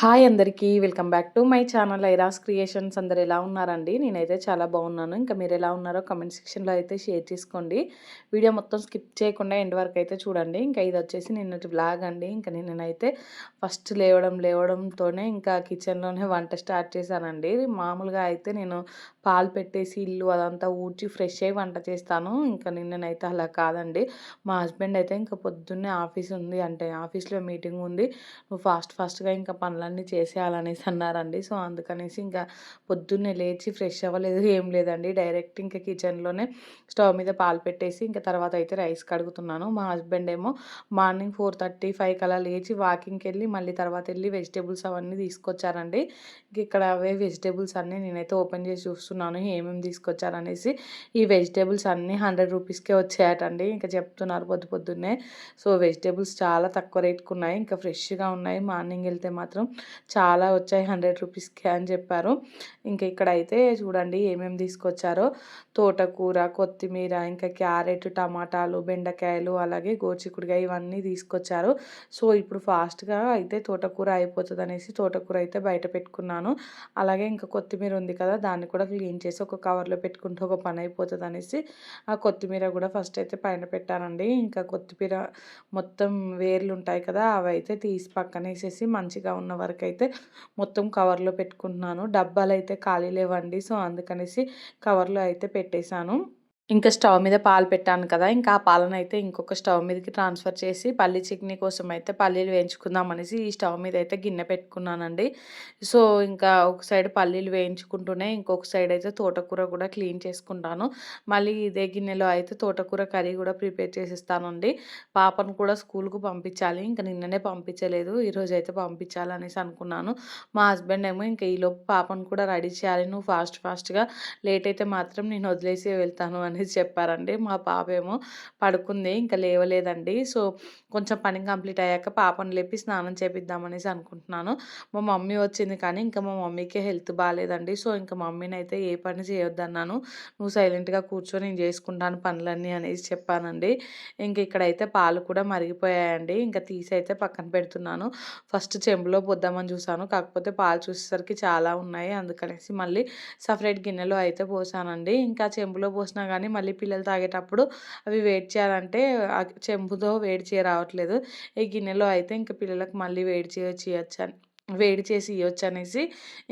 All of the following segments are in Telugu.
హాయ్ అందరికీ welcome back to my channel Iras creations. అందరు ఎలా ఉన్నారండి? నేనైతే చాలా బాగున్నాను. ఇంకా మీరు ఎలా ఉన్నారో కమెంట్ సెక్షన్లో అయితే షేర్ చేసుకోండి. వీడియో మొత్తం స్కిప్ చేయకుండా ఎండ్ వరకు అయితే చూడండి. ఇంకా ఇది వచ్చేసి నిన్నటి బ్లాగ్ అండి. ఇంకా నేనైతే ఫస్ట్ లేవడం లేవడంతోనే ఇంకా కిచెన్లోనే వంట స్టార్ట్ చేశానండి. మామూలుగా అయితే నేను పాలు పెట్టేసి ఇల్లు అదంతా ఊడ్చి ఫ్రెష్ అయ్యి వంట చేస్తాను. ఇంకా నిన్ననైతే అలా కాదండి. మా హస్బెండ్ అయితే ఇంకా పొద్దున్నే ఆఫీస్ ఉంది అంటే ఆఫీస్లో మీటింగ్ ఉంది. నువ్వు ఫాస్ట్ ఫాస్ట్గా ఇంకా పనులన్నీ చేసేయాలనేసి అన్నారండి. సో అందుకనేసి ఇంకా పొద్దున్నే లేచి ఫ్రెష్ అవ్వలేదు ఏం లేదండి. డైరెక్ట్ ఇంకా కిచెన్లోనే స్టవ్ మీద పాలు పెట్టేసి ఇంకా తర్వాత అయితే రైస్ కడుగుతున్నాను. మా హస్బెండ్ ఏమో మార్నింగ్ ఫోర్ థర్టీ ఫైవ్ కలా లేచి వాకింగ్కి వెళ్ళి మళ్ళీ తర్వాత వెళ్ళి వెజిటేబుల్స్ అవన్నీ తీసుకొచ్చారండి. ఇంక ఇక్కడ అవే వెజిటేబుల్స్ అన్నీ నేనైతే ఓపెన్ చేసి చూస్తున్నాను ఏమేమి తీసుకొచ్చారనేసి. ఈ వెజిటేబుల్స్ అన్నీ హండ్రెడ్ రూపీస్కే వచ్చాయటండి. ఇంకా చెప్తున్నారు పొద్దు పొద్దున్నే. సో వెజిటేబుల్స్ చాలా తక్కువ రేట్కి ఉన్నాయి ఇంకా ఫ్రెష్గా ఉన్నాయి. మార్నింగ్ వెళ్తే మాత్రం చాలా వచ్చాయి హండ్రెడ్ రూపీస్కి అని చెప్పారు. ఇంకా ఇక్కడ అయితే చూడండి ఏమేమి తీసుకొచ్చారో. తోటకూర కొత్తిమీర ఇంకా క్యారెట్ టమాటాలు బెండకాయలు అలాగే గోచికుడికాయ ఇవన్నీ తీసుకొచ్చారు. సో ఇప్పుడు ఫాస్ట్గా అయితే తోటకూర అయిపోతుంది అనేసి తోటకూర అయితే బయట పెట్టుకున్నాను. అలాగే ఇంకా కొత్తిమీర ఉంది కదా దాన్ని కూడా క్లీన్ చేసి ఒక కవర్లో పెట్టుకుంటే ఒక పని అయిపోతుంది అనేసి ఆ కొత్తిమీర కూడా ఫస్ట్ అయితే పైన పెట్టానండి. ఇంకా కొత్తిమీర మొత్తం వేర్లు ఉంటాయి కదా అవి అయితే తీసి పక్కన వేసేసి మంచిగా ఉన్న వరకు అయితే మొత్తం కవర్లో పెట్టుకుంటున్నాను. డబ్బాలు అయితే ఖాళీ లేవండి సో అందుకనేసి కవర్లో అయితే పెట్టేశాను. ఇంకా స్టవ్ మీద పాలు పెట్టాను కదా ఇంకా ఆ పాలను అయితే ఇంకొక స్టవ్ మీదకి ట్రాన్స్ఫర్ చేసి పల్లి చట్నీ కోసం అయితే పల్లీలు వేయించుకుందాం అనేసి ఈ స్టవ్ మీద అయితే గిన్నె పెట్టుకున్నానండి. సో ఇంకా ఒక సైడ్ పల్లీలు వేయించుకుంటూనే ఇంకొక సైడ్ అయితే తోటకూర కూడా క్లీన్ చేసుకుంటాను. మళ్ళీ ఇదే గిన్నెలో అయితే తోటకూర కర్రీ కూడా ప్రిపేర్ చేసిస్తానండి. పాపను కూడా స్కూల్కు పంపించాలి ఇంకా నిన్ననే పంపించలేదు ఈరోజు అయితే పంపించాలనేసి అనుకున్నాను. మా హస్బెండ్ ఏమో ఇంకా ఈలోపు పాపను కూడా రెడీ చేయాలి నువ్వు ఫాస్ట్ ఫాస్ట్గా లేట్ అయితే మాత్రం నేను వదిలేసి వెళ్తాను అని అనేసి చెప్పారండి. మా పాప ఏమో పడుకుంది ఇంకా లేవలేదండి. సో కొంచెం పని కంప్లీట్ అయ్యాక పాపను లేపి స్నానం చేపిద్దామనేసి అనుకుంటున్నాను. మా మమ్మీ వచ్చింది కానీ ఇంకా మా మమ్మీకి హెల్త్ బాగాలేదండి సో ఇంకా మమ్మీని అయితే ఏ పని చేయొద్దన్నాను. నువ్వు సైలెంట్గా కూర్చొని నేను చేసుకుంటాను పనులన్నీ అనేసి చెప్పానండి. ఇంక ఇక్కడైతే పాలు కూడా మరిగిపోయాయండి. ఇంకా తీసి అయితే పక్కన పెడుతున్నాను. ఫస్ట్ చెంబులో పొద్దామని చూసాను. కాకపోతే పాలు చూసేసరికి చాలా ఉన్నాయి. అందుకనేసి మళ్ళీ సపరేట్ గిన్నెలో అయితే పోసానండి. ఇంకా చెంబులో పోసినా కానీ మళ్ళీ పిల్లలు తాగేటప్పుడు అవి వేడి చేయాలంటే చెంబుతో వేడి చేయ రావట్లేదు ఈ గిన్నెలో అయితే ఇంకా పిల్లలకు మళ్ళీ వేడి చేయొచ్చు చేయొచ్చు వేడి చేసి ఇవ్వచ్చు అనేసి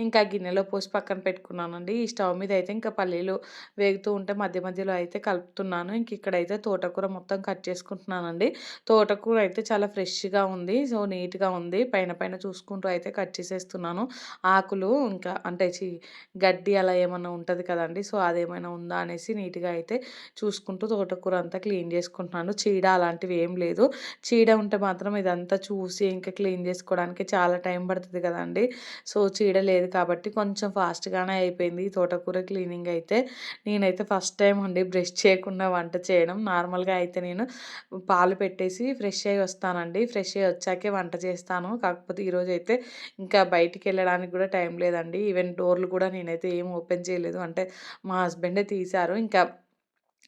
ఇంకా గిన్నెలో పోసి పక్కన పెట్టుకున్నానండి. ఈ స్టవ్ మీద అయితే ఇంకా పల్లీలు వేగుతూ ఉంటే మధ్య మధ్యలో అయితే కలుపుతున్నాను. ఇంక ఇక్కడైతే తోటకూర మొత్తం కట్ చేసుకుంటున్నానండి. తోటకూర అయితే చాలా ఫ్రెష్గా ఉంది. సో నీట్గా ఉంది. పైన పైన చూసుకుంటూ అయితే కట్ చేసేస్తున్నాను. ఆకులు ఇంకా అంటే గడ్డి అలా ఏమన్నా ఉంటుంది కదండి. సో అదేమైనా ఉందా అనేసి నీట్గా అయితే చూసుకుంటూ తోటకూర అంతా క్లీన్ చేసుకుంటున్నాను. చీడ అలాంటివి ఏం లేదు. చీడ ఉంటే మాత్రం ఇదంతా చూసి ఇంకా క్లీన్ చేసుకోవడానికి చాలా టైం పడుతుంది. పడుతుంది కదండి. సో చీడ లేదు కాబట్టి కొంచెం ఫాస్ట్గానే అయిపోయింది తోటకూర క్లీనింగ్ అయితే. నేనైతే ఫస్ట్ టైం అండి బ్రష్ చేయకుండా వంట చేయడం. నార్మల్గా అయితే నేను పాలు పెట్టేసి ఫ్రెష్ అయ్యి వస్తానండి. ఫ్రెష్ అయ్యి వచ్చాకే వంట చేస్తాను. కాకపోతే ఈరోజు అయితే ఇంకా బయటికి వెళ్ళడానికి కూడా టైం లేదండి. ఈవెన్ డోర్లు కూడా నేనైతే ఏం ఓపెన్ చేయలేదు. అంటే మా హస్బెండే తీశారు. ఇంకా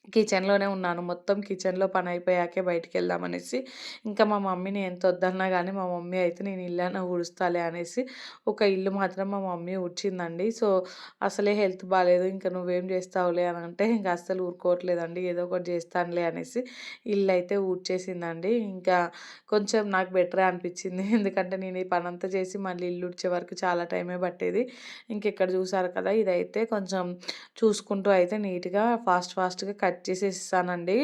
కిచెన్లోనే ఉన్నాను. మొత్తం కిచెన్లో పని అయిపోయాకే బయటికి వెళ్దామనేసి ఇంకా మా మమ్మీని ఎంత వద్దన్నా కానీ మా మమ్మీ అయితే నేను ఇల్లు ఊడుస్తాలే అనేసి ఒక ఇల్లు మాత్రం మా మమ్మీ ఊడ్చిందండి. సో అసలే హెల్త్ బాగాలేదు ఇంకా నువ్వేం చేస్తావులే అని అంటే ఇంకా అస్సలు ఊరుకోవట్లేదండి. ఏదో ఒకటి చేస్తానులే అనేసి ఇల్లు అయితే ఊడ్చేసిందండి. ఇంకా కొంచెం నాకు బెటరే అనిపించింది. ఎందుకంటే నేను ఈ పని అంతా చేసి మళ్ళీ ఇల్లు ఉడ్చే వరకు చాలా టైమే పట్టేది. ఇంకెక్కడ చూసారు కదా ఇదైతే కొంచెం చూసుకుంటూ అయితే నీట్గా ఫాస్ట్ ఫాస్ట్గా కట్ కట్ ఇస్తానండి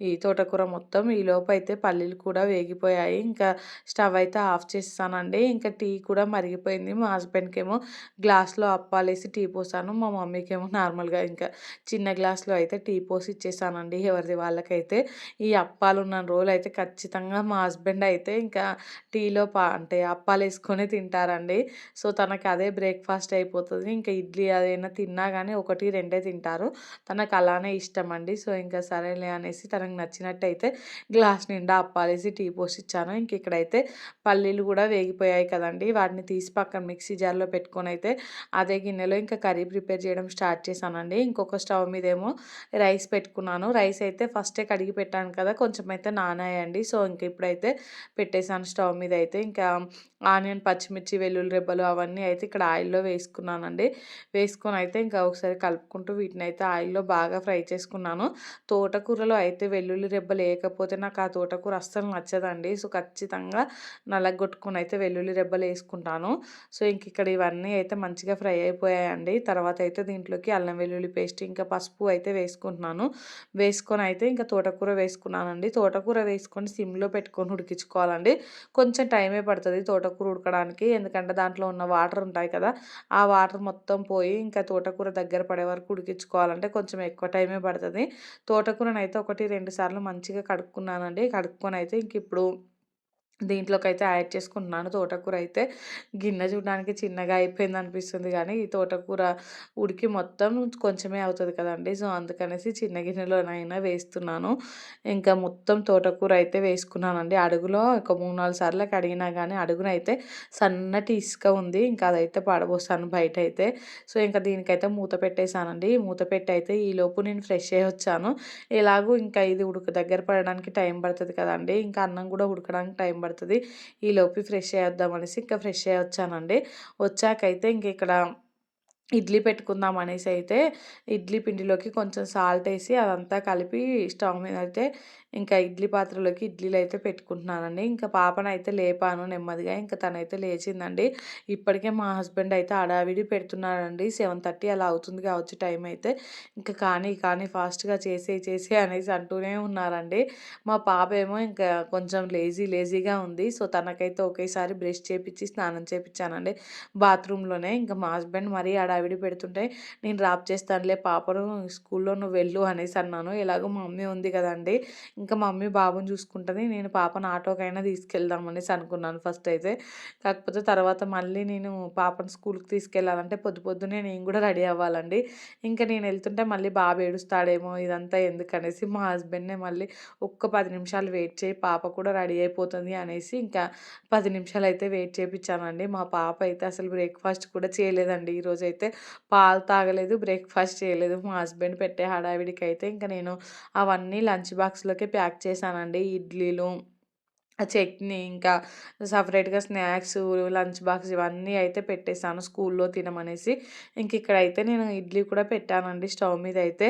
ఈ తోటకూర మొత్తం ఈలోపు అయితే పల్లీలు కూడా వేగిపోయాయి. ఇంకా స్టవ్ అయితే ఆఫ్ చేస్తానండి. ఇంకా టీ కూడా మరిగిపోయింది. మా హస్బెండ్కి ఏమో గ్లాస్లో అప్పాలేసి టీ పోసాను. మా మమ్మీకి ఏమో నార్మల్గా ఇంకా చిన్న గ్లాస్లో అయితే టీ పోసి ఇచ్చేసానండి ఎవరిది వాళ్ళకైతే. ఈ అప్పాలు ఉన్న రోజులు అయితే ఖచ్చితంగా మా హస్బెండ్ అయితే ఇంకా టీలో పా అంటే అప్పాలు వేసుకొని తింటారండి. సో తనకి అదే బ్రేక్ఫాస్ట్ అయిపోతుంది. ఇంకా ఇడ్లీ అదైనా తిన్నా కానీ ఒకటి రెండే తింటారు. తనకు అలానే ఇష్టం అండి సో ఇంకా సరేలే అనేసి తన మనకు నచ్చినట్టయితే గ్లాస్ నిండా అప్పాలేసి టీ పోసి ఇచ్చాను ఇంక ఇక్కడైతే పల్లీలు కూడా వేగిపోయాయి కదండి. వాటిని తీసి పక్కన మిక్సీ జార్లో పెట్టుకొని అయితే అదే గిన్నెలో ఇంకా కర్రీ ప్రిపేర్ చేయడం స్టార్ట్ చేశానండి. ఇంకొక స్టవ్ మీదేమో రైస్ పెట్టుకున్నాను. రైస్ అయితే ఫస్టే కడిగి పెట్టాను కదా కొంచెం అయితే నానాయండి. సో ఇంక ఇప్పుడైతే పెట్టేశాను స్టవ్ మీద అయితే ఇంకా ఆనియన్ పచ్చిమిర్చి వెల్లుల్లి రెబ్బలు అవన్నీ అయితే ఇక్కడ ఆయిల్లో వేసుకున్నానండి. వేసుకొని అయితే ఇంకా ఒకసారి కలుపుకుంటూ వీటిని అయితే ఆయిల్లో బాగా ఫ్రై చేసుకున్నాను. తోటకూరలో అయితే వెల్లుల్లి రెబ్బలు లేకపోతే నాకు ఆ తోటకూర అస్సలు నచ్చదండి. సో ఖచ్చితంగా నలగొట్టుకుని అయితే వెల్లుల్లి రెబ్బలు వేసుకుంటాను. సో ఇంక ఇక్కడ ఇవన్నీ అయితే మంచిగా ఫ్రై అయిపోయాయండి. తర్వాత అయితే దీంట్లోకి అల్లం వెల్లుల్లి పేస్ట్ ఇంకా పసుపు అయితే వేసుకుంటున్నాను. వేసుకొని అయితే ఇంకా తోటకూర వేసుకున్నానండి. తోటకూర వేసుకొని సిమ్లో పెట్టుకొని ఉడికించుకోవాలండి. కొంచెం టైమే పడుతుంది తోటకూర ఉడకడానికి. ఎందుకంటే దాంట్లో ఉన్న వాటర్ ఉంటాయి కదా ఆ వాటర్ మొత్తం పోయి ఇంకా తోటకూర దగ్గర పడే వరకు ఉడికించుకోవాలంటే కొంచెం ఎక్కువ టైమే పడుతుంది. తోటకూరను అయితే ఒకటి రెండు రెండు సార్లు మంచిగా కడుక్కున్నానండి. కడుక్కొని అయితే ఇంక ఇప్పుడు దీంట్లోకి అయితే యాడ్ చేసుకుంటున్నాను తోటకూర అయితే గిన్నె చూడడానికి చిన్నగా అయిపోయింది అనిపిస్తుంది కానీ ఈ తోటకూర ఉడికి మొత్తం కొంచెమే అవుతుంది కదండి. సో అందుకనేసి చిన్న గిన్నెలోనైనా వేస్తున్నాను. ఇంకా మొత్తం తోటకూర అయితే వేసుకున్నానండి. అడుగులో ఒక మూడు నాలుగు సార్లు కడిగినా కానీ అడుగున అయితే సన్నటి ఇసుక ఉంది. ఇంకా అదైతే పడబోస్తాను బయట అయితే సో ఇంకా దీనికైతే మూత పెట్టేశానండి. మూత పెట్టి అయితే ఈలోపు నేను ఫ్రెష్ అయ్యి వచ్చాను. ఎలాగూ ఇంకా ఇది ఉడక దగ్గర పడడానికి టైం పడుతుంది కదండి. ఇంకా అన్నం కూడా ఉడకడానికి టైం పడుతుంది. ఈలోపు ఫ్రెష్ అయ్యేద్దాం అనేసి ఇంకా ఫ్రెష్ అయ్యి వచ్చానండి. వచ్చాకైతే ఇంక ఇక్కడ ఇడ్లీ పెట్టుకుందాం అనేసి అయితే ఇడ్లీ పిండిలోకి కొంచెం సాల్ట్ వేసి అదంతా కలిపి స్టవ్ మీద అయితే ఇంకా ఇడ్లీ పాత్రలోకి ఇడ్లీలు అయితే పెట్టుకుంటున్నానండి. ఇంకా పాపను అయితే లేపాను నెమ్మదిగా ఇంకా తనైతే లేచిందండి. ఇప్పటికే మా హస్బెండ్ అయితే అడావిడి పెడుతున్నాడండి. సెవెన్ థర్టీ అలా అవుతుంది కావచ్చు టైం అయితే. ఇంకా కానీ కానీ ఫాస్ట్గా చేసే చేసే అనేసి అంటూనే ఉన్నారండి. మా పాప ఏమో ఇంకా కొంచెం లేజీ లేజీగా ఉంది. సో తనకైతే ఒకేసారి బ్రష్ చేపించి స్నానం చేపించానండి. బాత్రూంలోనే ఇంకా మా హస్బెండ్ మరీ అడావిడి పెడుతుంటే నేను డ్రాప్ చేస్తానులే పాపను స్కూల్లో నువ్వు వెళ్ళు అనేసి అన్నాను. ఎలాగో మా మమ్మీ ఉంది కదండి. ఇంకా మమ్మీ బాబుని చూసుకుంటుంది నేను పాపను ఆటోకైనా తీసుకెళ్దాం అనేసి అనుకున్నాను ఫస్ట్ అయితే. కాకపోతే తర్వాత మళ్ళీ నేను పాపను స్కూల్కి తీసుకెళ్ళాలంటే పొద్దు పొద్దునే నేను కూడా రెడీ అవ్వాలండి. ఇంకా నేను వెళ్తుంటే మళ్ళీ బాబు ఏడుస్తాడేమో ఇదంతా ఎందుకనేసి మా హస్బెండ్నే మళ్ళీ ఒక్క పది నిమిషాలు వెయిట్ చేయి పాప కూడా రెడీ అయిపోతుంది అనేసి ఇంకా పది నిమిషాలు అయితే వెయిట్ చేయించానండి మా పాప అయితే అసలు బ్రేక్ఫాస్ట్ కూడా చేయలేదండి. ఈరోజు అయితే పాలు తాగలేదు బ్రేక్ఫాస్ట్ చేయలేదు. మా హస్బెండ్ పెట్టే హడావిడికి అయితే ఇంకా నేను అవన్నీ లంచ్ బాక్స్లోకి ప్యాక్ చేశానండి. ఇడ్లీలు చట్నీ ఇంకా సపరేట్గా స్నాక్స్ లంచ్ బాక్స్ ఇవన్నీ అయితే పెట్టేశాను స్కూల్లో తినమనేసి. ఇంక ఇక్కడైతే నేను ఇడ్లీ కూడా పెట్టానండి స్టవ్ మీద అయితే.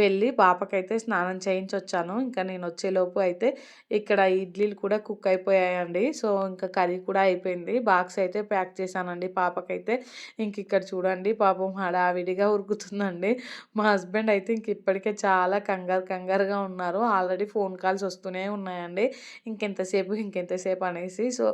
వెళ్ళి పాపకైతే స్నానం చేయించి వచ్చాను ఇంకా నేను వచ్చేలోపు అయితే ఇక్కడ ఇడ్లీలు కూడా కుక్ అయిపోయాయండి. సో ఇంకా కర్రీ కూడా అయిపోయింది. బాక్స్ అయితే ప్యాక్ చేశానండి పాపకైతే. ఇంక ఇక్కడ చూడండి పాపం హడావిడిగా ఉరుకుతుందండి. మా హస్బెండ్ అయితే ఇంక ఇప్పటికే చాలా కంగారు కంగారుగా ఉన్నారు. ఆల్రెడీ ఫోన్ కాల్స్ వస్తూనే ఉన్నాయండి. ఇంకెంతసేపు ఇంకెంతసేపు ఇంకెంతసేపు అనేసి సో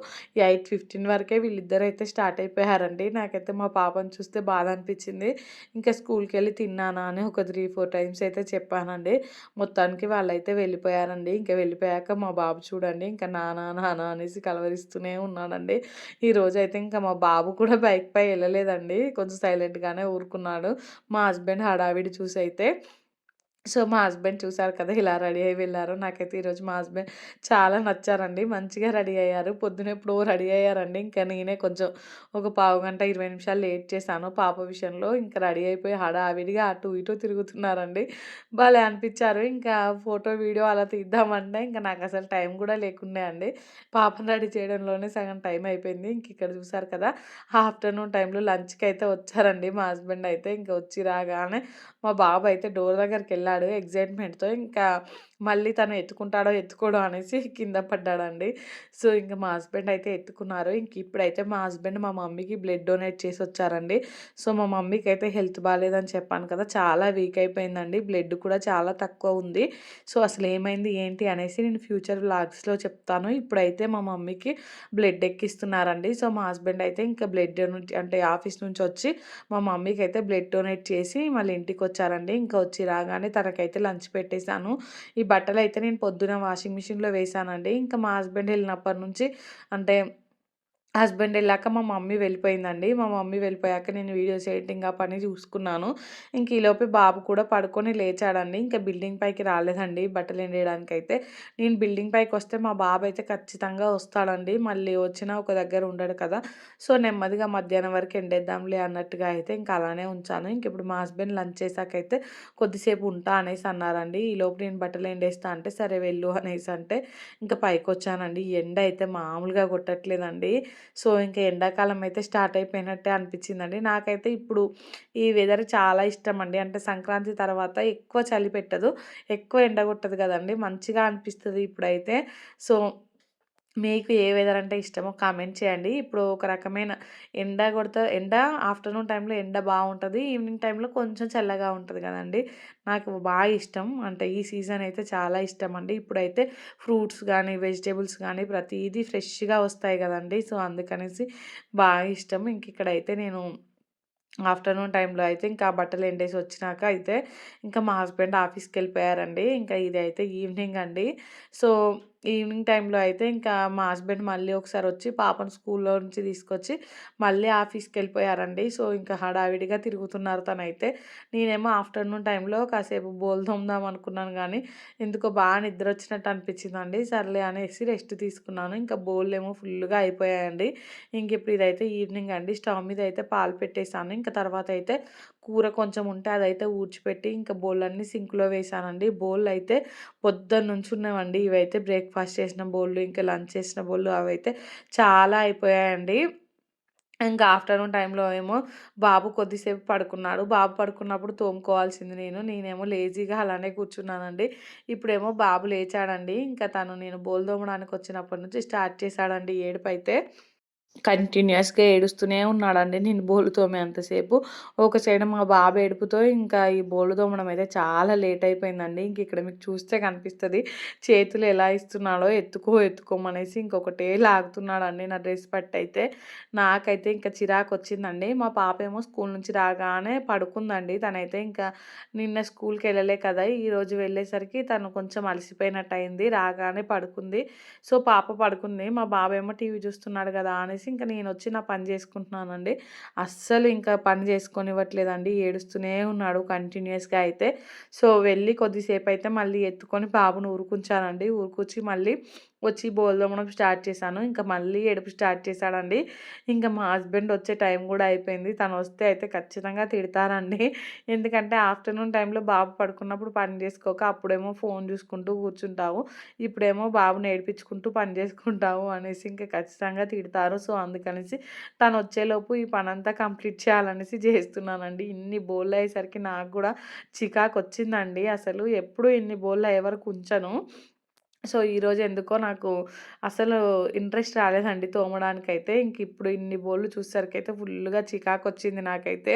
ఎయిట్ ఫిఫ్టీన్ వరకే వీళ్ళిద్దరు అయితే స్టార్ట్ అయిపోయారండి. నాకైతే మా పాపను చూస్తే బాధ అనిపించింది. ఇంకా స్కూల్కి వెళ్ళి తిన్నానా అని ఒక త్రీ ఫోర్ టైమ్స్ అయితే చెప్పానండి. మొత్తానికి వాళ్ళైతే వెళ్ళిపోయారండి. ఇంకా వెళ్ళిపోయాక మా బాబు చూడండి ఇంకా నానా నానా అనేసి కలవరిస్తూనే ఉన్నాడండి. ఈరోజు అయితే ఇంకా మా బాబు కూడా బైక్ పై వెళ్ళలేదండి. కొంచెం సైలెంట్గానే ఊరుకున్నాడు. మా హస్బెండ్ హడావిడి చూసి అయితే సో మా హస్బెండ్ చూసారు కదా ఇలా రెడీ అయ్యి వెళ్ళారు. నాకైతే ఈరోజు మా హస్బెండ్ చాలా నచ్చారండి. మంచిగా రెడీ అయ్యారు. పొద్దున ఎప్పుడో రెడీ అయ్యారండి. ఇంకా నేనే కొంచెం ఒక పావు గంట ఇరవై నిమిషాలు లేట్ చేశాను పాప విషయంలో. ఇంకా రెడీ అయిపోయి హడావిడిగా అటు ఇటు తిరుగుతున్నారండి. భలే అనిపించారు. ఇంకా ఫోటో వీడియో అలా తీద్దామంటే ఇంకా నాకు అసలు టైం కూడా లేకుండే అండి. పాపను రెడీ చేయడంలోనే సగం టైం అయిపోయింది. ఇంక ఇక్కడ చూసారు కదా ఆఫ్టర్నూన్ టైంలో లంచ్కి అయితే వచ్చారండి మా హస్బెండ్ అయితే. ఇంకా వచ్చి రాగానే మా బాబు అయితే డోర్ దగ్గరికి వెళ్ళాడు ఎగ్జైట్మెంట్తో ఇంకా మళ్ళీ తను ఎత్తుకుంటాడో ఎత్తుకోడో అనేసి కింద పడ్డాడండి. సో ఇంకా మా హస్బెండ్ అయితే ఎత్తుకున్నారు. ఇంక ఇప్పుడైతే మా హస్బెండ్ మా మమ్మీకి బ్లడ్ డొనేట్ చేసి వచ్చారండి. సో మా మమ్మీకి అయితే హెల్త్ బాగాలేదని చెప్పాను కదా చాలా వీక్ అయిపోయిందండి. బ్లడ్ కూడా చాలా తక్కువ ఉంది. సో అసలు ఏమైంది ఏంటి అనేసి నేను ఫ్యూచర్ వ్లాగ్స్లో చెప్తాను. ఇప్పుడైతే మా మమ్మీకి బ్లడ్ ఎక్కిస్తున్నారండి. సో మా హస్బెండ్ అయితే ఇంకా బ్లడ్ డొనేట్ అంటే ఆఫీస్ నుంచి వచ్చి మా మమ్మీకి అయితే బ్లడ్ డొనేట్ చేసి మళ్ళీ ఇంటికి వచ్చారండి. ఇంకా వచ్చి రాగానే తనకైతే లంచ్ పెట్టేశాను. ఈ బట్టలు అయితే నేను పొద్దున వాషింగ్ మిషన్లో వేసానండి. ఇంకా మా హస్బెండ్ వెళ్ళినప్పటి నుంచి అంటే హస్బెండ్ వెళ్ళాక మా మమ్మీ వెళ్ళిపోయిందండి. మా మమ్మీ వెళ్ళిపోయాక నేను వీడియోస్ ఎడిటింగ్ ఆ పని చూసుకున్నాను. ఇంక ఈలోపు బాబు కూడా పడుకొని లేచాడండి. ఇంకా బిల్డింగ్ పైకి రాలేదండి బట్టలు ఎండేయడానికి అయితే నేను బిల్డింగ్ పైకి వస్తే మా బాబు అయితే ఖచ్చితంగా వస్తాడండి. మళ్ళీ వచ్చినా ఒక దగ్గర ఉండడు కదా. సో నెమ్మదిగా మధ్యాహ్నం వరకు ఎండేద్దాంలే అన్నట్టుగా అయితే ఇంకా అలానే ఉంచాను. ఇంక ఇప్పుడు మా హస్బెండ్ లంచ్ చేసాక అయితే కొద్దిసేపు ఉంటా అనేసి అన్నారండి. ఈలోపు నేను బట్టలు ఎండేస్తా అంటే సరే వెళ్ళు అనేసి అంటే ఇంకా పైకి వచ్చానండి ఎండ అయితే మామూలుగా కొట్టట్లేదండి. సో ఇంకా ఎండాకాలం అయితే స్టార్ట్ అయిపోయినట్టే అనిపించిందండి. నాకైతే ఇప్పుడు ఈ వెదర్ చాలా ఇష్టం అండి అంటే సంక్రాంతి తర్వాత ఎక్కువ చలి పెట్టదు. ఎక్కువ ఎండ కొట్టదు కదండి. మంచిగా అనిపిస్తుంది ఇప్పుడైతే. సో మీకు ఏ వెదర్ అంటే ఇష్టమో కామెంట్ చేయండి. ఇప్పుడు ఒక రకమైన ఎండ కొడతా ఎండ ఆఫ్టర్నూన్ టైంలో ఎండ బాగుంటుంది ఈవినింగ్ టైంలో కొంచెం చల్లగా ఉంటుంది కదండి. నాకు బాగా ఇష్టం. అంటే ఈ సీజన్ అయితే చాలా ఇష్టం అండి. ఇప్పుడైతే ఫ్రూట్స్ కానీ వెజిటేబుల్స్ కానీ ప్రతిదీ ఫ్రెష్గా వస్తాయి కదండి. సో అందుకనేసి బాగా ఇష్టం. ఇంక ఇక్కడైతే నేను ఆఫ్టర్నూన్ టైంలో అయితే ఇంకా బట్టలు ఎండేసి వచ్చినాక అయితే ఇంకా మా హస్బెండ్ ఆఫీస్కి వెళ్ళిపోయారండి. ఇంకా ఇది అయితే ఈవినింగ్ అండి. సో ఈవినింగ్ టైంలో అయితే ఇంకా మా హస్బెండ్ మళ్ళీ ఒకసారి వచ్చి పాపను స్కూల్లో నుంచి తీసుకొచ్చి మళ్ళీ ఆఫీస్కి వెళ్ళిపోయారండి సో ఇంకా హడావిడిగా తిరుగుతున్నారు తనైతే. నేనేమో ఆఫ్టర్నూన్ టైంలో కాసేపు బోల్ తోముదాం అనుకున్నాను కానీ ఎందుకో బాగా నిద్ర వచ్చినట్టు అనిపించిందండి. సర్లే అనేసి రెస్ట్ తీసుకున్నాను. ఇంకా బోల్ ఏమో ఫుల్గా అయిపోయాయండి. ఇంక ఇప్పుడు ఇదైతే ఈవినింగ్ అండి. స్టవ్ మీద అయితే పాలు పెట్టేశాను. ఇంకా తర్వాత అయితే కూర కొంచెం ఉంటే అదైతే ఊడ్చిపెట్టి ఇంకా బౌల్ అన్నీ సింక్లో వేసానండి. బౌల్ అయితే పొద్దున్న నుంచి ఉన్నామండి ఇవైతే బ్రేక్ఫాస్ట్ చేసిన బౌళ్ళు ఇంకా లంచ్ చేసిన బౌళ్ళు అవైతే చాలా అయిపోయాయండి. ఇంకా ఆఫ్టర్నూన్ టైంలో ఏమో బాబు కొద్దిసేపు పడుకున్నాడు. బాబు పడుకున్నప్పుడు తోముకోవాల్సింది నేను. నేనేమో లేజీగా అలానే కూర్చున్నానండి. ఇప్పుడేమో బాబు లేచాడండి. ఇంకా తను నేను బోల్ తోమడానికి వచ్చినప్పటి నుంచి స్టార్ట్ చేశాడండి ఏడుపైతే అయితే. కంటిన్యూస్‌గా ఏడుస్తూనే ఉన్నాడండి. నేను బోలు తోమే అంతసేపు ఒక సైడ్ మా బాబు ఏడుపుతో ఇంకా ఈ బోలు తోమడం అయితే చాలా లేట్ అయిపోయిందండి. ఇంక ఇక్కడ మీకు చూస్తే కనిపిస్తుంది చేతులు ఎలా ఇస్తున్నాడో ఎత్తుకో ఎత్తుకోమనేసి ఇంకొకటే లాగుతున్నాడండి నా డ్రెస్ పట్టయితే. నాకైతే ఇంకా చిరాకు వచ్చిందండి మా పాప ఏమో స్కూల్ నుంచి రాగానే పడుకుందండి. తనైతే ఇంకా నిన్న స్కూల్కి వెళ్ళలే కదా! ఈరోజు వెళ్ళేసరికి తను కొంచెం అలసిపోయినట్టు అయింది. రాగానే పడుకుంది. సో, పాప పడుకుంది. మా బాబేమో టీవీ చూస్తున్నాడు కదా! అని అనేసి ఇంకా నేను వచ్చి నా పని చేసుకుంటున్నానండి. అస్సలు ఇంకా పని చేసుకొనివ్వట్లేదండి. ఏడుస్తూనే ఉన్నాడు కంటిన్యూస్గా అయితే. సో వెళ్ళి కొద్దిసేపు అయితే మళ్ళీ ఎత్తుకొని బాబును ఊరుకుంచానండి. ఊరుకొచ్చి మళ్ళీ వచ్చి బోల్దమ్మడం స్టార్ట్ చేశాను. ఇంకా మళ్ళీ ఏడుపు స్టార్ట్ చేశాడండి. ఇంకా మా హస్బెండ్ వచ్చే టైం కూడా అయిపోయింది. తను వస్తే అయితే ఖచ్చితంగా తిడతారండి. ఎందుకంటే ఆఫ్టర్నూన్ టైంలో బాబు పడుకున్నప్పుడు పని చేసుకోక అప్పుడేమో ఫోన్ చూసుకుంటూ కూర్చుంటావు. ఇప్పుడేమో బాబుని ఏడిపించుకుంటూ పని చేసుకుంటావు అనేసి ఇంకా ఖచ్చితంగా తిడతారు. సో అందుకనేసి తను వచ్చేలోపు ఈ పని అంతా కంప్లీట్ చేయాలనేసి చేస్తున్నానండి. ఇన్ని బోళ్ళు అయ్యేసరికి నాకు కూడా చికాకు వచ్చిందండి. అసలు ఎప్పుడు ఇన్ని బోళ్ళు ఎవరికి ఉంచను. సో ఈరోజు ఎందుకో నాకు అసలు ఇంట్రెస్ట్ రాలేదండి తోమడానికైతే. ఇంక ఇప్పుడు ఇన్ని బోళ్ళు చూసేసరికైతే ఫుల్గా చికాకు వచ్చింది నాకైతే.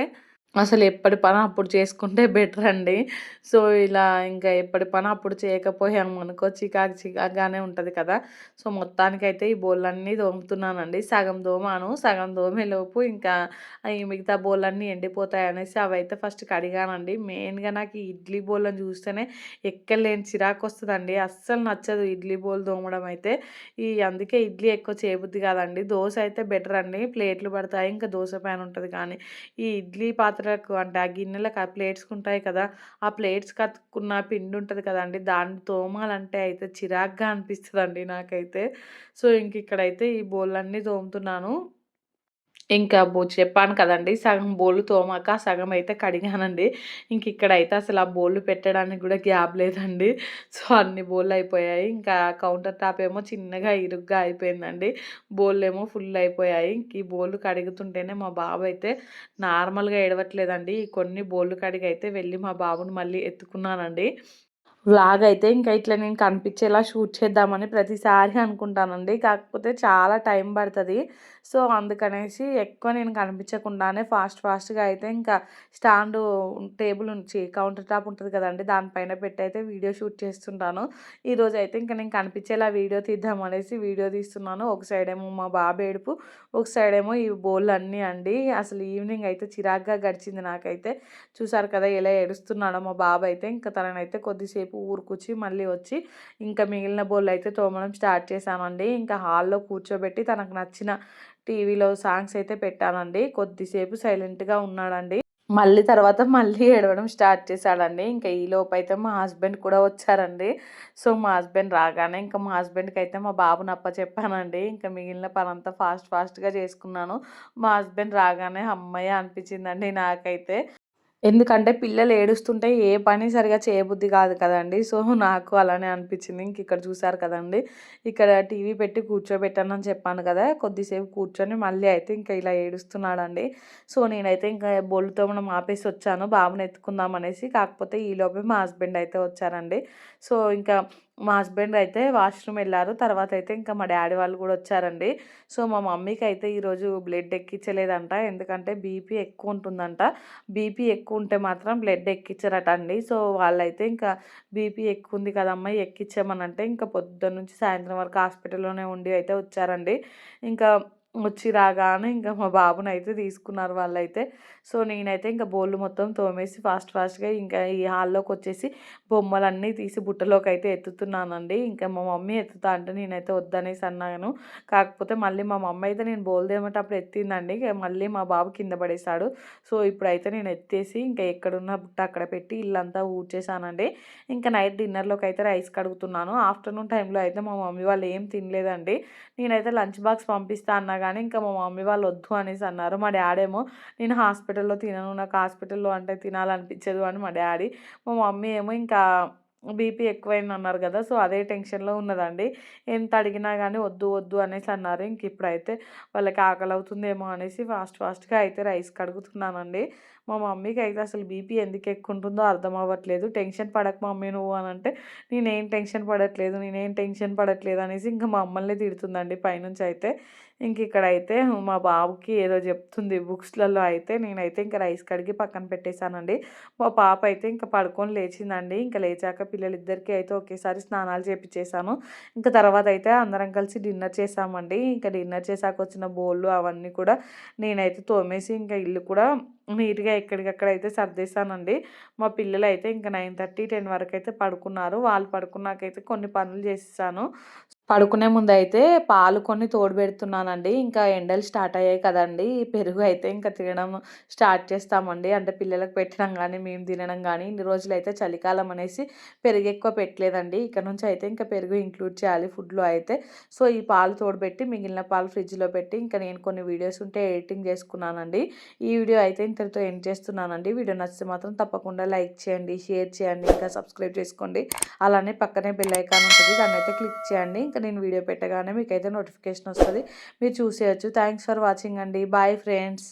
అసలు ఎప్పటి పని అప్పుడు చేసుకుంటే బెటర్ అండి. సో ఇలా ఇంకా ఎప్పటి పని అప్పుడు చేయకపోయాము అనుకో చికాకు చికాకుగానే ఉంటుంది కదా. సో మొత్తానికైతే ఈ బోళ్ళన్నీ దోముతున్నానండి సగం దోమాను సగం దోమేలోపు ఇంకా ఈ మిగతా బోళ్ళన్నీ ఎండిపోతాయి అనేసి అవైతే ఫస్ట్ కడిగానండి. మెయిన్గా నాకు ఇడ్లీ బోళ్ళని చూస్తేనే ఎక్కలేని చిరాకు వస్తుందండి అస్సలు నచ్చదు ఇడ్లీ బోల్ దోమడం అయితే. ఈ అందుకే ఇడ్లీ ఎక్కువ చేయబుద్ది కాదండి. దోశ అయితే బెటర్ అండి. ప్లేట్లు పడతాయి ఇంకా దోశ పైన ఉంటుంది కానీ ఈ ఇడ్లీ పాత్ర పాత్రలకు అంటే ఆ గిన్నెలకు ఆ ప్లేట్స్కి ఉంటాయి కదా ఆ ప్లేట్స్ కత్తుకున్న పిండి ఉంటుంది కదండి దాన్ని తోమాలంటే అయితే చిరాగ్గా అనిపిస్తుందండి నాకైతే. సో ఇంక ఇక్కడైతే ఈ బోళ్ళన్నీ తోముతున్నాను. ఇంకా బో చెప్పాను కదండి సగం బోళ్ళు తోమాక సగం అయితే కడిగానండి. ఇంక ఇక్కడైతే అసలు ఆ బోళ్ళు పెట్టడానికి కూడా గ్యాప్ లేదండి. సో అన్ని బోళ్ళు అయిపోయాయి. ఇంకా కౌంటర్ టాప్ ఏమో చిన్నగా ఇరుగ్గా అయిపోయిందండి. బోళ్ళు ఏమో ఫుల్ అయిపోయాయి. ఇంక ఈ బోళ్ళు కడుగుతుంటేనే మా బాబు అయితే నార్మల్గా ఏడవట్లేదండి. కొన్ని బోళ్ళు కడిగి అయితే వెళ్ళి మా బాబుని మళ్ళీ ఎత్తుకున్నానండి. వ్లాగ్ అయితే ఇంకా ఇట్లా నేను కనిపించేలా షూట్ చేద్దామని ప్రతిసారి అనుకుంటానండి. కాకపోతే చాలా టైం పడుతుంది. సో అందుకనేసి ఎక్కువ నేను కనిపించకుండానే ఫాస్ట్ ఫాస్ట్గా అయితే ఇంకా స్టాండ్ టేబుల్ నుంచి కౌంటర్ టాప్ ఉంటుంది కదండి దానిపైన పెట్టి అయితే వీడియో షూట్ చేస్తుంటాను. ఈరోజు అయితే ఇంకా నేను కనిపించేలా వీడియో తీద్దామనేసి వీడియో తీస్తున్నాను. ఒక సైడ్ ఏమో మా బాబు ఏడుపు ఒక సైడ్ ఏమో ఈ బోల్ అన్నీ అండి. అసలు ఈవినింగ్ అయితే చిరాగ్గా గడిచింది నాకైతే. చూసారు కదా ఎలా ఏడుస్తున్నాడో మా బాబు అయితే. ఇంకా తననైతే కొద్దిసేపు ఊరుకొచ్చి మళ్ళీ వచ్చి ఇంకా మిగిలిన బోల్ అయితే తోమడం స్టార్ట్ చేశానండి ఇంకా హాల్లో కూర్చోబెట్టి తనకు నచ్చిన టీవీలో సాంగ్స్ అయితే పెట్టానండి. కొద్దిసేపు సైలెంట్గా ఉన్నాడండి. మళ్ళీ తర్వాత మళ్ళీ ఏడవడం స్టార్ట్ చేశాడండి. ఇంకా ఈ లోపు అయితే మా హస్బెండ్ కూడా వచ్చారండి. సో మా హస్బెండ్ రాగానే ఇంకా మా హస్బెండ్కి అయితే మా బాబుని అప్ప చెప్పానండి. ఇంకా మిగిలిన పని ఫాస్ట్ ఫాస్ట్గా చేసుకున్నాను. మా హస్బెండ్ రాగానే అమ్మయ్య అనిపించిందండి నాకైతే. ఎందుకంటే పిల్లలు ఏడుస్తుంటే ఏ పని సరిగా చేయబుద్ధి కాదు కదండీ. సో, నాకు అలానే అనిపించింది. ఇంక ఇక్కడ చూసారు కదండీ! ఇక్కడ టీవీ పెట్టి కూర్చోబెట్టానని చెప్పాను కదా! కొద్దిసేపు కూర్చొని మళ్ళీ అయితే ఇంకా ఇలా ఏడుస్తున్నాడండి. సో, నేనైతే ఇంకా బొల్లుతో మనం ఆపేసి వచ్చాను బాబుని ఎత్తుకుందాం అనేసి. కాకపోతే ఈలోపే మా హస్బెండ్ అయితే వచ్చారండి. సో, ఇంకా మా హస్బెండ్ అయితే వాష్‌రూమ్ వెళ్ళారు తర్వాత అయితే ఇంకా మా డాడీ వాళ్ళు కూడా వచ్చారండి. సో, మా మమ్మీకి అయితే ఈరోజు బ్లడ్ ఎక్కించలేదంట. ఎందుకంటే బీపీ ఎక్కువ ఉంటుందంట. బీపీ ఎక్కువ ఉంటే మాత్రం బ్లడ్ ఎక్కించరట అండి. సో, వాళ్ళైతే ఇంకా బీపీ ఎక్కువ ఉంది కదమ్మా ఎక్కించామనంటే ఇంకా పొద్దున్నుంచి సాయంత్రం వరకు హాస్పిటల్‌లోనే ఉండి అయితే వచ్చారండి. ఇంకా వచ్చి రాగానే ఇంకా మా బాబునైతే తీసుకున్నారు వాళ్ళైతే. సో, నేనైతే ఇంకా బోళ్ళు మొత్తం తోమేసి ఫాస్ట్ ఫాస్ట్‌గా ఇంకా ఈ హాల్లోకి వచ్చేసి బొమ్మలన్నీ తీసి బుట్టలోకి అయితే ఎత్తుతున్నానండి. ఇంకా మా మమ్మీ ఎత్తుతా అంటే నేనైతే వద్దనేసి అన్నాను. కాకపోతే మళ్ళీ మా మమ్మీ అయితే నేను బోళ్ళు తేమేటప్పుడు ఎత్తిందండి. ఇక మళ్ళీ మా బాబు కింద పడేశాడు. సో, ఇప్పుడైతే నేను ఎత్తేసి ఇంకా ఎక్కడున్న బుట్ట అక్కడ పెట్టి ఇల్లంతా ఊడ్చేసానండి. ఇంకా నైట్ డిన్నర్లోకి అయితే రైస్ కడుగుతున్నాను. ఆఫ్టర్‌నూన్ టైంలో అయితే మా మమ్మీ వాళ్ళు ఏం తినలేదండి. నేనైతే లంచ్ బాక్స్ పంపిస్తా అన్నా కానీ ఇంకా మా మమ్మీ వాళ్ళు వద్దు అనేసి అన్నారు. మా డాడేమో నేను హాస్పిటల్‌లో తినను. నాకు హాస్పిటల్‌లో అంటే తినాలనిపించదు అని మా డాడీ మా మమ్మీ ఏమో ఇంకా బీపీ ఎక్కువైంది అన్నారు కదా! సో, అదే టెన్షన్‌లో ఉన్నదండి. ఎంత అడిగినా కానీ వద్దు, వద్దు అనేసి అన్నారు. ఇంక ఇప్పుడైతే వాళ్ళకి ఆకలి అవుతుందేమో అనేసి ఫాస్ట్ ఫాస్ట్‌గా అయితే రైస్ కడుగుతున్నానండి. మా మమ్మీకి అయితే అసలు బీపీ ఎందుకు ఎక్కువ ఉంటుందో అర్థం అవ్వట్లేదు. టెన్షన్ పడక మమ్మీ నువ్వు అని అంటే నేనేం టెన్షన్ పడట్లేదు, నేనేం టెన్షన్ పడట్లేదు అనేసి ఇంకా మమ్మల్ని తిడుతుందండి పైనుంచి అయితే. ఇంక ఇక్కడైతే మా బాబుకి ఏదో చెప్తుంది బుక్స్‌లలో అయితే నేనైతే ఇంక రైస్ కడిగి పక్కన పెట్టేసానండి. మా పాప అయితే ఇంక పడుకొని లేచిందండి. ఇంక లేచాక పిల్లలిద్దరికీ అయితే ఒకేసారి స్నానాలు చేపించేశాను ఇంకా తర్వాత అయితే అందరం కలిసి డిన్నర్ చేసామండి. ఇంకా డిన్నర్ చేశాక వచ్చిన బోళ్ళు అవన్నీ కూడా నేనైతే తోమేసి ఇంకా ఇల్లు కూడా నీట్‌గా ఎక్కడికక్కడ అయితే సర్దేశానండి. మా పిల్లలైతే ఇంక 9:30, 10 వరకైతే పడుకున్నారు. వాళ్ళు పడుకున్నాకైతే కొన్ని పనులు చేసేసాను. పడుకునే ముందు అయితే పాలు కొన్ని తోడుపెడుతున్నానండి ఇంకా ఎండలు స్టార్ట్ అయ్యాయి కదండీ! పెరుగు అయితే ఇంకా తినడం స్టార్ట్ చేస్తామండి. అంటే పిల్లలకు పెట్టడం కానీ మేము తినడం కానీ ఇన్ని రోజులైతే చలికాలం అనేసి పెరుగు ఎక్కువ పెట్టలేదండి. ఇక్కడ నుంచి అయితే ఇంకా పెరుగు ఇంక్లూడ్ చేయాలి ఫుడ్‌లో అయితే. సో, ఈ పాలు తోడుపెట్టి మిగిలిన పాలు ఫ్రిడ్జ్‌లో పెట్టి ఇంకా నేను కొన్ని వీడియోస్ ఉంటే ఎడిటింగ్ చేసుకున్నానండి. ఈ వీడియో అయితే ఇంతటితో ఎండ్ చేస్తున్నానండి. వీడియో నచ్చితే మాత్రం తప్పకుండా లైక్ చేయండి, షేర్ చేయండి, ఇంకా సబ్స్క్రైబ్ చేసుకోండి. అలానే పక్కనే బెల్ ఐకాన్ దాన్ని అయితే క్లిక్ చేయండి. ఇంకా నేను వీడియో పెట్టగానే మీకైతే నోటిఫికేషన్ వస్తుంది మీరు చూసేయచ్చు థ్యాంక్స్ ఫర్ వాచింగ్ అండి. Bye friends.